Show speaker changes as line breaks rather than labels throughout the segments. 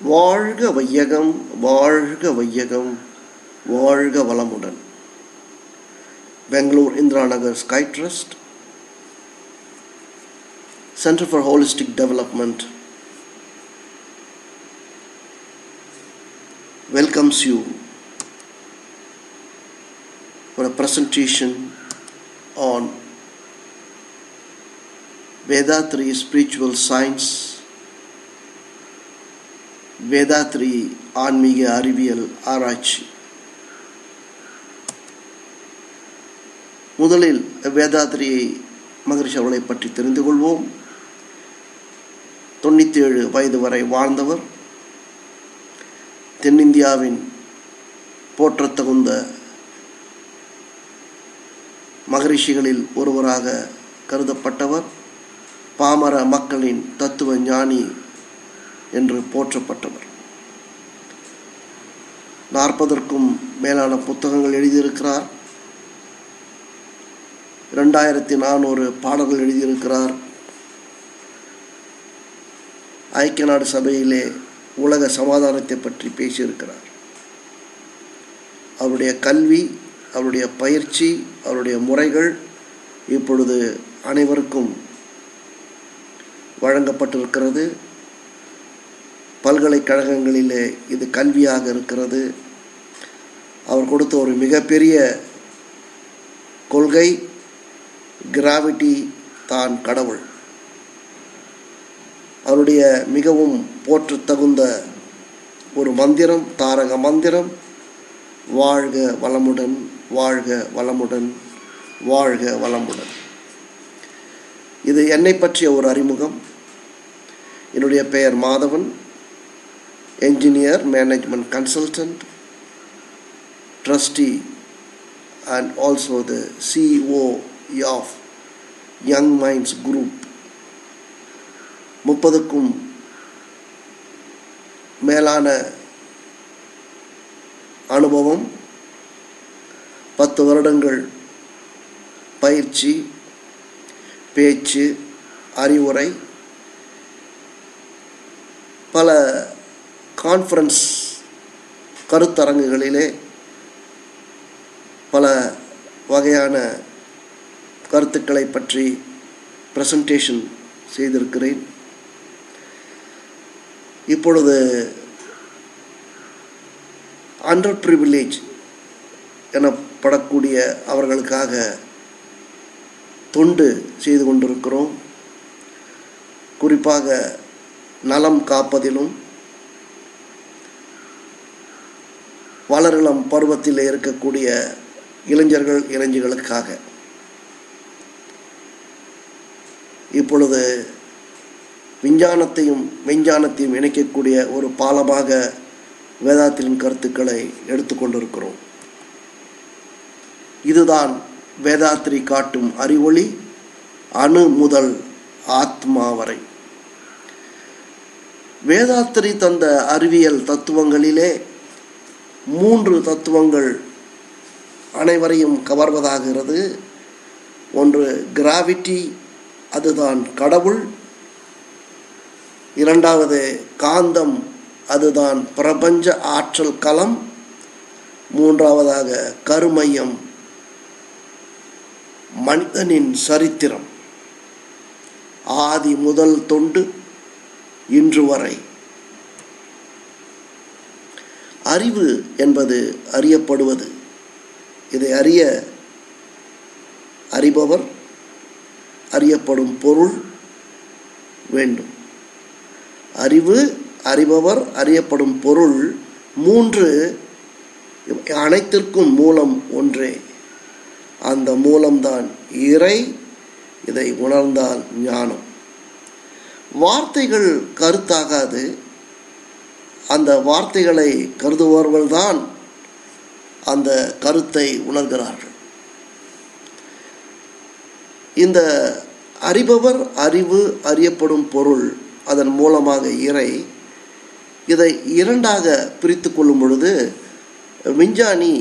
வாழ்க வையகம் வாழ்க வையகம் வாழ்க வளமுடன் Bangalore Indira Nagar sky trust Center for Holistic Development welcomes you for a presentation on Vedatri Spiritual Science, Vethathiri ஆன்மீக அறிவியல் ஆராய்ச்சி. முதலில் வேதாத்ரியை மகரிஷி அவர்களை பற்றி தெரிந்து கொள்வோம். தொண்ணூற்றி ஏழு வயது வரை வாழ்ந்தவர். தென்னிந்தியாவின் போற்றத்தகுந்த மகரிஷிகளில் ஒருவராக கருதப்பட்டவர். பாமர மக்களின் தத்துவ ஞானி என்று போற்றப்பட்டவர். நாற்பதற்கும் மேலான புத்தகங்கள் எழுதியிருக்கிறார். ரெண்டாயிரத்தி நானூறு பாடல்கள் எழுதியிருக்கிறார். ஐக்கிய நாடு சபையிலே உலக சமாதானத்தை பற்றி பேசியிருக்கிறார். அவருடைய கல்வி அவருடைய பயிற்சி அவருடைய முறைகள் இப்பொழுது அனைவருக்கும் வழங்கப்பட்டிருக்கிறது. பல்கலைக்கழகங்களிலே இது கல்வியாக இருக்கிறது. அவர் கொடுத்த ஒரு மிகப்பெரிய கொள்கை கிராவிட்டி தான் கடவுள். அவருடைய மிகவும் போற்று தகுந்த ஒரு மந்திரம் தாரக மந்திரம் வாழ்க வளமுடன் வாழ்க வளமுடன் வாழ்க வளமுடன். இது என்னை பற்றிய ஒரு அறிமுகம். என்னுடைய பெயர் Madhavan. Engineer, management consultant trustee and also the CEO of young minds group முப்பதுக்கும் மேலான அனுபவம் பத்து வருடங்கள் பயிற்சி பேச்சு அறிவுரை பல கான்ஃபரன்ஸ் கருத்தரங்குகளிலே பல வகையான கருத்துக்களை பற்றி ப்ரெசன்டேஷன் செய்திருக்கிறேன். இப்பொழுது அண்டர் ப்ரிவிலேஜ் எனப்படக்கூடிய அவர்களுக்காக தொண்டு செய்து கொண்டிருக்கிறோம். குறிப்பாக நலம் காப்பதிலும் வளரிளம் பருவத்தில் இருக்கக்கூடிய இளைஞர்கள் இளைஞர்களுக்காக. இப்பொழுது விஞ்ஞானத்தையும் விஞ்ஞானத்தையும் இணைக்கக்கூடிய ஒரு பாலமாக வேதாத்தின் கருத்துக்களை எடுத்துக்கொண்டிருக்கிறோம் இதுதான் வேதாத்திரி காட்டும் அறிவொளி அணு முதல் ஆத்மா வரை. வேதாத்திரி தந்த அறிவியல் தத்துவங்களிலே மூன்று தத்துவங்கள் அனைவரையும் கவர்வதாகிறது. ஒன்று கிராவிட்டி அதுதான் கடவுள். இரண்டாவது காந்தம் அதுதான் பிரபஞ்ச ஆற்றல் களம். மூன்றாவதாக கருமையம் மனிதனின் சரித்திரம். ஆதி முதல் தொண்டு இன்று வரை. அறிவு என்பது அறியப்படுவது. இதை அறிய அறிபவர் அறியப்படும் பொருள் வேண்டும். அறிவு அறிபவர் அறியப்படும் பொருள் மூன்று அனைத்திற்கும் மூலம் ஒன்றே. அந்த மூலம்தான் இறை இதை உணர்ந்தால் ஞானம். வார்த்தைகள் கருத்தாகாது அந்த வார்த்தைகளை கருதுபவர்கள்தான் அந்த கருத்தை உணர்கிறார்கள். இந்த அறிபவர் அறிவு அறியப்படும் பொருள் அதன் மூலமாக இறை இதை இரண்டாக பிரித்து கொள்ளும் பொழுது விஞ்ஞானி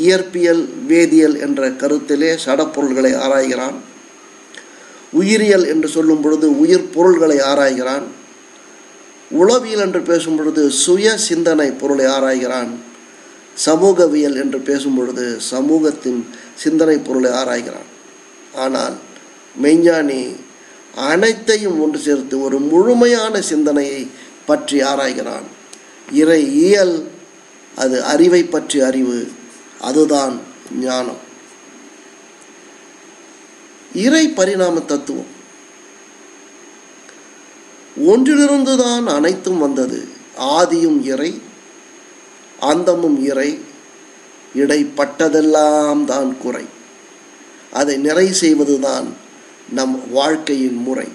இயற்பியல் வேதியியல் என்ற கருத்திலே சடப்பொருள்களை ஆராய்கிறான். உயிரியல் என்று சொல்லும் பொழுது உயிர் பொருள்களை ஆராய்கிறான். உளவியல் என்று பேசும் பொழுது சுய சிந்தனை பொருளை ஆராய்கிறான். சமூகவியல் என்று பேசும் பொழுது சமூகத்தின் சிந்தனை பொருளை ஆராய்கிறான். ஆனால் மெய்ஞானி அனைத்தையும் ஒன்று சேர்த்து ஒரு முழுமையான சிந்தனையை பற்றி ஆராய்கிறான். இறை இயல் அது அறிவை பற்றி அறிவு அதுதான் ஞானம். இறை பரிணாம தத்துவம். ஒன்றிலிருந்து தான் அனைத்தும் வந்தது. ஆதியும் இறை அந்தமும் இறை இடைப்பட்டதெல்லாம் தான் குறை. அதை நிறை செய்வதுதான் நம் வாழ்க்கையின் முறை.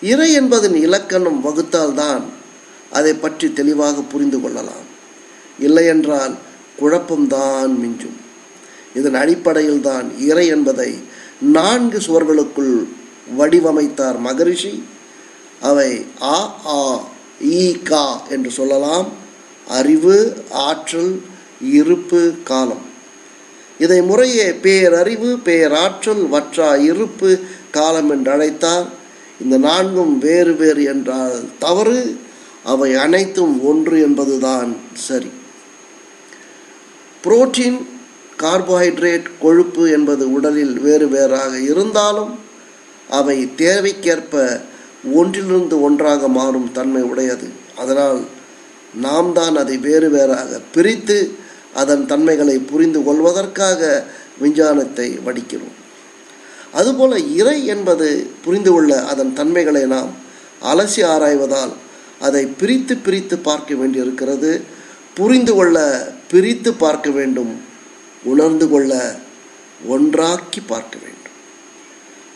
இறை என்பதன் இலக்கணம் வகுத்தால்தான் அதை பற்றி தெளிவாக புரிந்து கொள்ளலாம். இல்லையென்றால் குழப்பம்தான் மிஞ்சும். இதன் அடிப்படையில் தான் இறை என்பதை நான்கு சுவர்களுக்குள் வடிவமைத்தார் மகரிஷி. அவை ஆ ஆ ஈ கா என்று சொல்லலாம். அறிவு ஆற்றல் இருப்பு காலம். இதை முறையே பேரறிவு பேராற்றல் வற்றா இருப்பு காலம் என்று அழைத்தார் இந்த நான்கும் வேறு வேறு என்றால் தவறு. அவை அனைத்தும் ஒன்று என்பதுதான் சரி. புரோட்டீன் கார்போஹைட்ரேட் கொழுப்பு என்பது உடலில் வேறு வேறாக இருந்தாலும் அவை தேவைக்கேற்ப ஒன்றிலிருந்து ஒன்றாக மாறும் தன்மை உடையது. அதனால் நாம் தான் அதை வேறு வேறாக பிரித்து அதன் தன்மைகளை புரிந்து கொள்வதற்காக விஞ்ஞானத்தை வடிக்கிறோம். அதுபோல இறை என்பது புரிந்து கொள்ள அதன் தன்மைகளை நாம் அலசி ஆராய்வதால் அதை பிரித்து பிரித்து பார்க்க வேண்டியிருக்கிறது. புரிந்து கொள்ள பிரித்து பார்க்க வேண்டும். உணர்ந்து கொள்ள ஒன்றாக்கி பார்க்க வேண்டும்.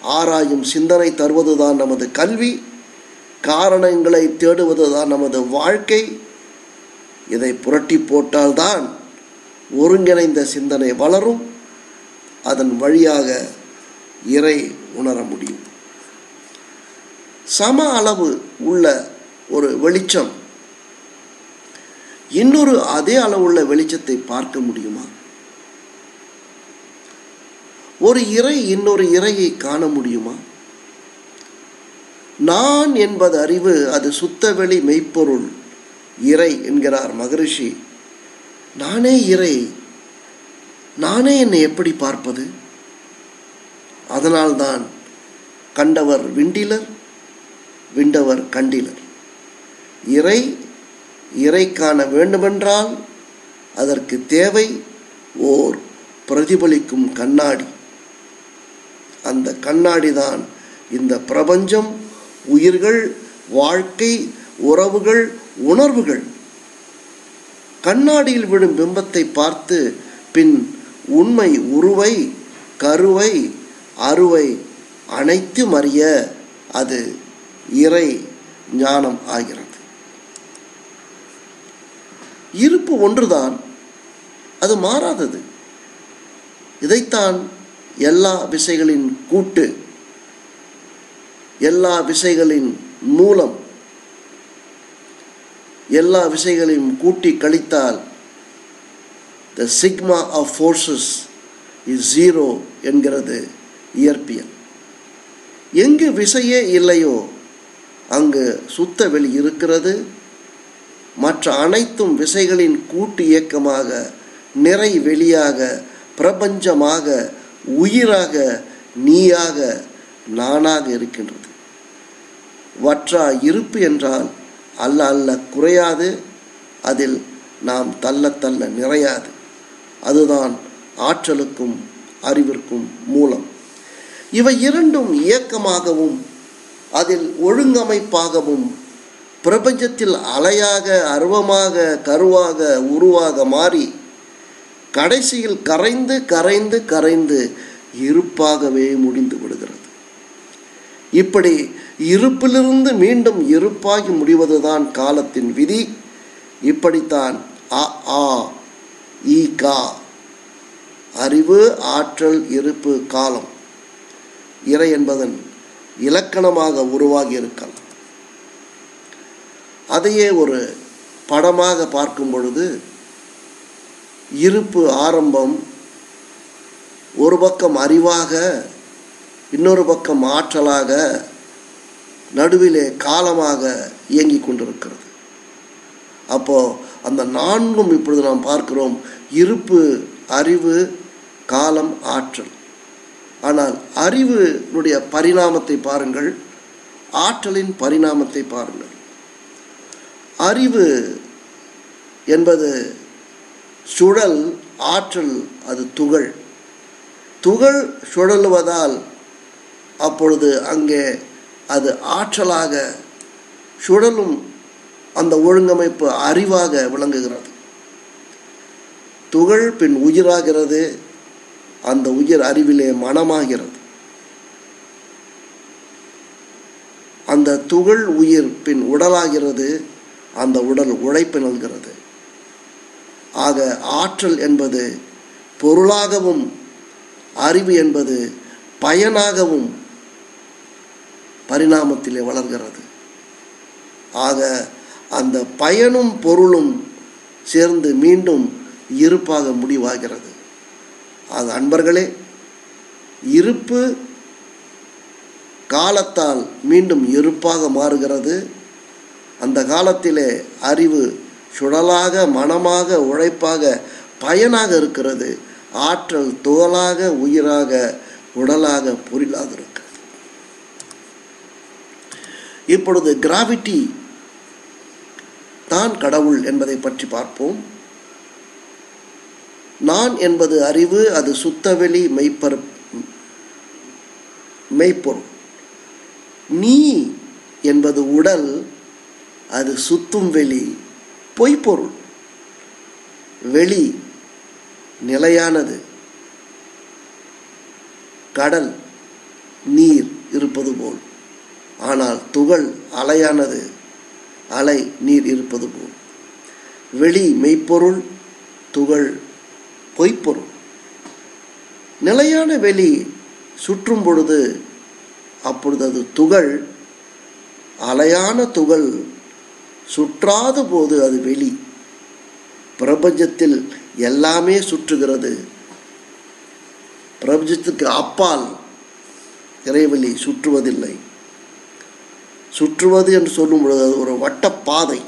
ஆராயும் சிந்தனை தருவதுதான் நமது கல்வி காரணங்களை தேடுவதுதான் நமது வாழ்க்கை. இதை புரட்டி போட்டால்தான் ஒருங்கிணைந்த சிந்தனை வளரும். அதன் வழியாக இறை உணர முடியும். சம அளவு உள்ள ஒரு வெளிச்சம். இன்னொரு அதே அளவுள்ள வெளிச்சத்தை பார்க்க முடியுமா? ஒரு இறை இன்னொரு இறையை காண முடியுமா? நான் என்பது அறிவு அது சுத்தவெளி மெய்ப்பொருள். இறை என்கிறார் மகரிஷி. நானே இறை. நானே என்னை எப்படி பார்ப்பது? அதனால்தான் கண்டவர் விண்டிலர் விண்டவர் கண்டிலர். இறை இறை காண வேண்டுமென்றால் அதற்கு தேவை ஓர் பிரதிபலிக்கும் கண்ணாடி. அந்த கண்ணாடி தான் இந்த பிரபஞ்சம் உயிர்கள் வாழ்க்கை உறவுகள் உணர்வுகள். கண்ணாடியில் விடும் பிம்பத்தை பார்த்து பின் உண்மை உருவை கருவை அருவை அனைத்தும் அறிய அது இறை ஞானம் ஆகிறது. இருப்பு ஒன்றுதான் அது மாறாதது. இதைத்தான் எல்லா விசைகளின் கூட்டு எல்லா விசைகளின் மூலம் எல்லா விசைகளையும் கூட்டி கழித்தால் the sigma of forces is zero என்கிறது இயற்பியல். எங்கு விசையே இல்லையோ அங்கு சுத்த வெளி இருக்கிறது. மற்ற அனைத்தும் விசைகளின் கூட்டு இயக்கமாக நிறை வெளியாக பிரபஞ்சமாக உயிராக நீயாக நானாக இருக்கின்றது. வற்றா இருப்பு என்றால் அல்ல அல்ல குறையாது அதில் நாம் தள்ள தள்ள நிறையாது. அதுதான் ஆற்றலுக்கும் அறிவிற்கும் மூலம். இவை இரண்டும் இயக்கமாகவும் அதில் ஒழுங்கமைப்பாகவும் பிரபஞ்சத்தில் அலையாக அருவமாக கருவாக உருவாக மாறி கடைசியில் கரைந்து கரைந்து கரைந்து இருப்பாகவே முடிந்து விடுகிறது. இப்படி இருப்பிலிருந்து மீண்டும் இருப்பாகி முடிவதுதான் காலத்தின் விதி. இப்படித்தான் அ ஆ ஈ கா அறிவு ஆற்றல் இருப்பு காலம் இறை என்பதன் இலக்கணமாக உருவாகி இருக்கலாம் அதையே ஒரு படமாக பார்க்கும் பொழுது இருப்பு ஆரம்பம் ஒரு பக்கம் அறிவாக இன்னொரு பக்கம் ஆற்றலாக நடுவிலே காலமாக இயங்கிக் கொண்டிருக்கிறது. அப்போ அந்த நான்கும் இப்பொழுது நாம் பார்க்கிறோம் இருப்பு அறிவு காலம் ஆற்றல். ஆனால் அறிவினுடைய பரிணாமத்தை பாருங்கள் ஆற்றலின் பரிணாமத்தை பாருங்கள். அறிவு என்பது சுழல் ஆற்றல் அது துகள். துகள் சுழலுவதால் அப்பொழுது அங்கே அது ஆற்றலாக சுழலும் அந்த ஒழுங்கமைப்பு அறிவாக விளங்குகிறது. துகள் பின் உயிராகிறது அந்த உயிர் அறிவிலே மனமாகிறது. அந்த துகள் உயிர் பின் உடலாகிறது அந்த உடல் உழைப்பு நல்கிறது ஆக ஆற்றல் என்பது பொருளாகவும் அறிவு என்பது பயனாகவும் பரிணாமத்திலே வளர்கிறது. ஆக அந்த பயனும் பொருளும் சேர்ந்து மீண்டும் இருப்பாக முடிவாகிறது. அது அன்பர்களே இருப்பு காலத்தால் மீண்டும் இருப்பாக மாறுகிறது. அந்த காலத்திலே அறிவு சுழலாக மனமாக உழைப்பாக பயனாக இருக்கிறது. ஆற்றல் தோலாக உயிராக உடலாக பொருளாக இருக்கிறது. இப்பொழுது கிராவிட்டி தான் கடவுள் என்பதை பற்றி பார்ப்போம். நான் என்பது அறிவு அது சுத்தவெளி மெய்ப்பர் மெய்ப்பொருள். நீ என்பது உடல் அது சுத்தும் வெளி பொய்ப்பொருள். வெளி நிலையானது. கடல் நீர் இருப்பது போல். ஆனால் துகள் அலையானது. அலை நீர் இருப்பது போல். வெளி மெய்ப்பொருள் துகள் பொய்ப்பொருள். நிலையான வெளி சுற்றும் பொழுது அப்பொழுது அது துகள் அலையான துகள் சுற்றாத போது அது வெளி. பிரபஞ்சத்தில் எல்லாமே சுற்றுகிறது. பிரபஞ்சத்துக்கு அப்பால் இறைவெளி சுற்றுவதில்லை. சுற்றுவது என்று சொல்லும் பொழுது அது ஒரு வட்டப்பாதை.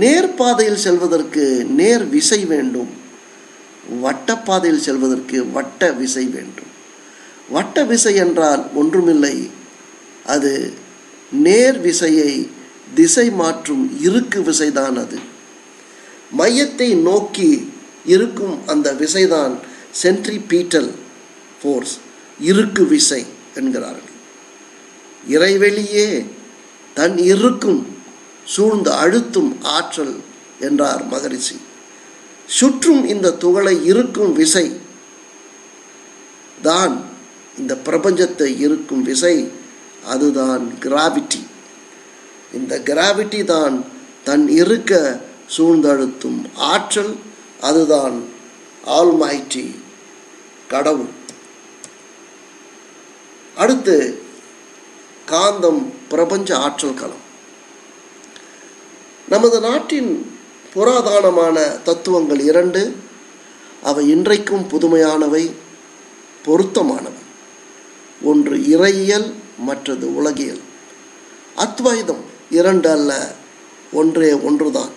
நேர்பாதையில் செல்வதற்கு நேர் விசை வேண்டும். வட்டப்பாதையில் செல்வதற்கு வட்ட விசை வேண்டும். வட்ட விசை என்றால் ஒன்றுமில்லை. அது நேர் விசையை திசை மாற்றும் இருக்கு விசைதான் அது. மையத்தை நோக்கி இருக்கும் அந்த விசைதான் சென்ட்ரிபீட்டல் ஃபோர்ஸ் இருக்கு விசை என்கிறார்கள். இறைவெளியே தன் இருக்கும் சூழ்ந்து அழுத்தும் ஆற்றல் என்றார் மகரிஷி. சுற்றும் இந்த துகளை இருக்கும் விசை தான் இந்த பிரபஞ்சத்தை இருக்கும் விசை அதுதான் கிராவிட்டி இந்த கிராவிட்டி தான் தன் இருக்க சூழ்ந்தழுத்தும் ஆற்றல் அதுதான் ஆல்மைட்டி கடவுள். அடுத்து காந்தம் பிரபஞ்ச ஆற்றல் களம். நமது நாட்டின் புராதானமான தத்துவங்கள் இரண்டு அவை இன்றைக்கும் புதுமையானவை பொருத்தமானவை. ஒன்று இறையியல் மற்றது உலகியல். அத்வைதம் இரண்டு அல்ல ஒன்றே ஒன்றுதான்.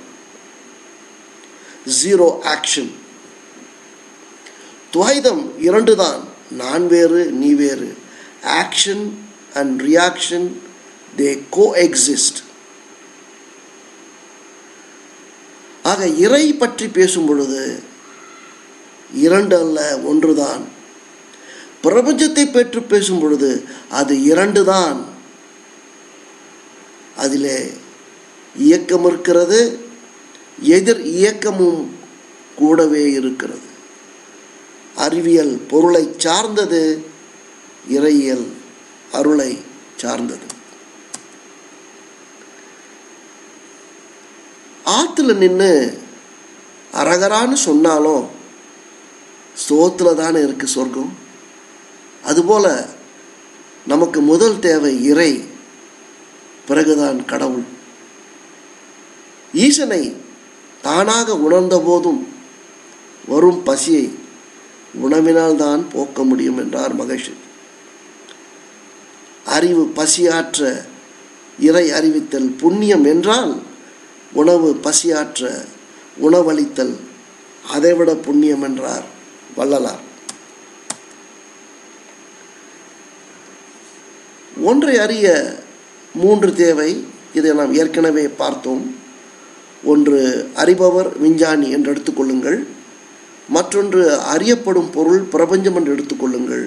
ஜீரோ ஆக்ஷன் துவைதம் இரண்டு தான் நான் வேறு நீ வேறு. Action and reaction they coexist ஆக இறை பற்றி பேசும் பொழுது இரண்டு அல்ல ஒன்றுதான். பிரபஞ்சத்தை பற்றி பேசும் பொழுது அது இரண்டு தான் அதிலே இயக்கம் இருக்கிறது எதிர் இயக்கமும் கூடவே இருக்கிறது. அறிவியல் பொருளை சார்ந்தது இறையியல் அருளை சார்ந்தது. ஆற்றுல நின்று அரகரான்னு சொன்னாலும் சோத்துல தானே இருக்கு சொர்க்கம்? அதுபோல் நமக்கு முதல் தேவை இறை பிறகுதான் கடவுள். ஈசனை தானாக உணர்ந்த போதும் வரும் பசியை உணவினால் தான் போக்க முடியும் என்றார் மகர்ஷி அறிவு பசியாற்ற இறை அறிவித்தல் புண்ணியம் என்றால் உணவு பசியாற்ற உணவளித்தல் அதைவிட புண்ணியம் என்றார் வள்ளலார். ஒன்றை அறிய மூன்று தேவை. இதை நாம் ஏற்கனவே பார்த்தோம். ஒன்று அறிபவர் விஞ்ஞானி என்று எடுத்துக்கொள்ளுங்கள் மற்றொன்று அறியப்படும் பொருள் பிரபஞ்சம் என்று எடுத்துக்கொள்ளுங்கள்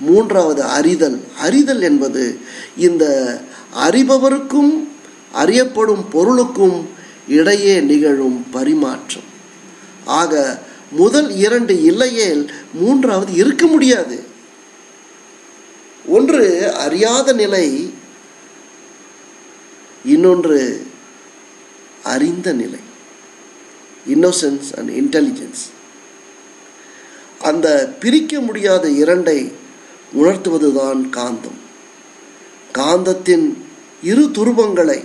மூன்றாவது அறிதல். அறிதல் என்பது இந்த அறிபவருக்கும் அறியப்படும் பொருளுக்கும் இடையே நிகழும் பரிமாற்றம். ஆக முதல் இரண்டு இல்லையேல் மூன்றாவது இருக்க முடியாது. ஒன்று அறியாத நிலை இன்னொன்று அறிந்த நிலை. இன்னோசன்ஸ் அண்ட் இன்டெலிஜென்ஸ் அந்த பிரிக்க முடியாத இரண்டை உணர்த்துவதுதான் காந்தம். காந்தத்தின் இரு துருவங்களை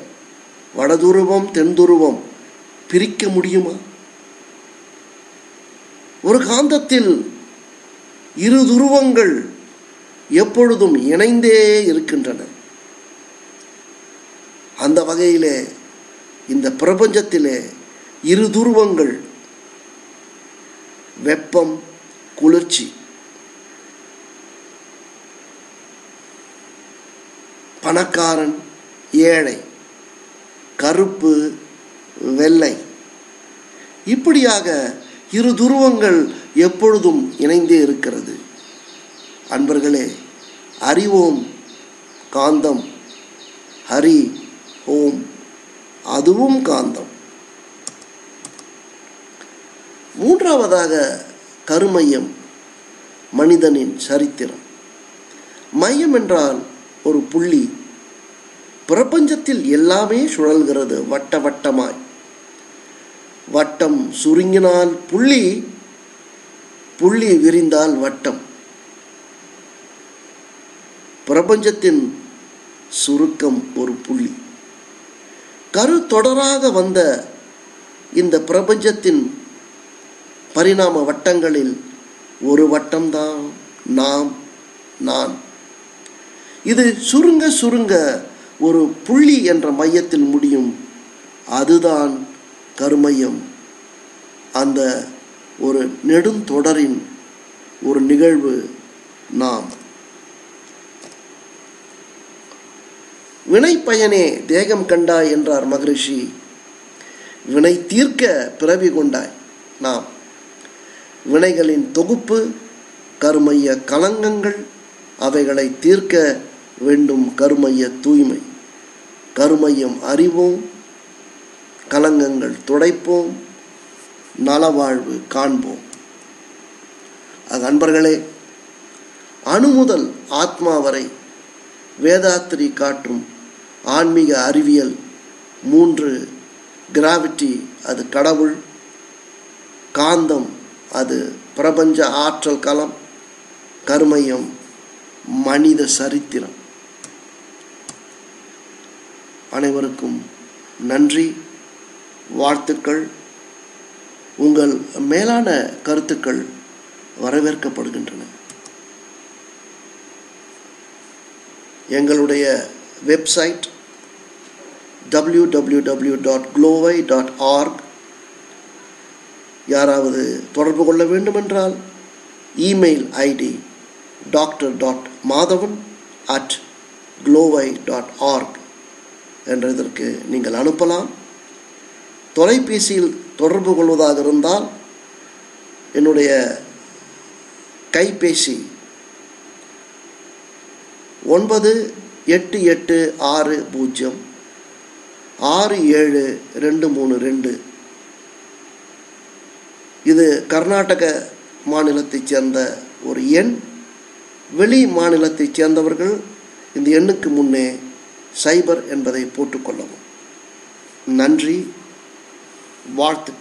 வடதுருவம் தென்துருவம் பிரிக்க முடியுமா? ஒரு காந்தத்தில் இரு துருவங்கள் எப்பொழுதும் இணைந்தே இருக்கின்றன. அந்த வகையிலே இந்த பிரபஞ்சத்திலே இரு துருவங்கள் வெப்பம் குளிர்ச்சி பணக்காரன் ஏழை கருப்பு வெள்ளை இப்படியாக இரு துருவங்கள் எப்பொழுதும் இணைந்தே இருக்கிறது. அன்பர்களே அறிவோம் காந்தம் ஹரி ஓம் அதுவும் காந்தம். மூன்றாவதாக கருமையம் மனிதனின் சரித்திரம். மையம் என்றால் ஒரு புள்ளி. பிரபஞ்சத்தில் எல்லாமே சுழல்கிறது வட்ட வட்டமாய். வட்டம் சுருங்கினால் புள்ளி புள்ளி விரிந்தால் வட்டம். பிரபஞ்சத்தின் சுருக்கம் ஒரு புள்ளி. கரு தொடராக வந்த இந்த பிரபஞ்சத்தின் பரிணாம வட்டங்களில் ஒரு வட்டம்தான் நாம் நான். இது சுருங்க சுருங்க ஒரு புள்ளி என்ற மையத்தில் முடியும். அதுதான் கருமையம். அந்த ஒரு நெடுந்தொடரின் ஒரு நிகழ்வு நாம். வினை பயனே தேகம் கண்டாய் என்றார் மகரிஷி. வினை தீர்க்க பிறவி கொண்டாய். நாம் வினைகளின் தொகுப்பு கருமைய கலங்கங்கள் அவைகளை தீர்க்க வேண்டும் கருமைய தூய்மை. கருமையம் அறிவோம் கலங்கங்கள் துடைப்போம் நலவாழ்வு காண்போம். அது அன்பர்களே அணு முதல் ஆத்மா வரை வேதாத்திரி காட்டும் ஆன்மீக அறிவியல் மூன்று கிராவிட்டி அது கடவுள். காந்தம் அது பிரபஞ்ச ஆற்றல் களம். கருமையம் மனித சரித்திரம். அனைவருக்கும் நன்றி வாழ்த்துக்கள். உங்கள் மேலான கருத்துக்கள் வரவேற்கப்படுகின்றன. எங்களுடைய வெப்சைட் டபிள்யூ டாட் க்ளோவை டாட் ஆர்க் யாராவது தொடர்பு கொள்ள வேண்டுமென்றால் email ID doctor dot Madhavan at க்ளோவை dot org என்ற இதற்கு நீங்கள் அனுப்பலாம். தொலைபேசியில் தொடர்பு கொள்வதாக இருந்தால் என்னுடைய கைபேசி ஒன்பது எட்டு எட்டு ஆறு பூஜ்ஜியம் ஆறு ஏழு ரெண்டு மூணு ரெண்டு. இது கர்நாடக மாநிலத்தைச் சேர்ந்த ஒரு எண். வெளி மாநிலத்தைச் சேர்ந்தவர்கள் இந்த எண்ணுக்கு முன்னே சைபர் என்பதை போட்டுக்கொள்ளவும் நன்றி வாழ்த்துக்கள்.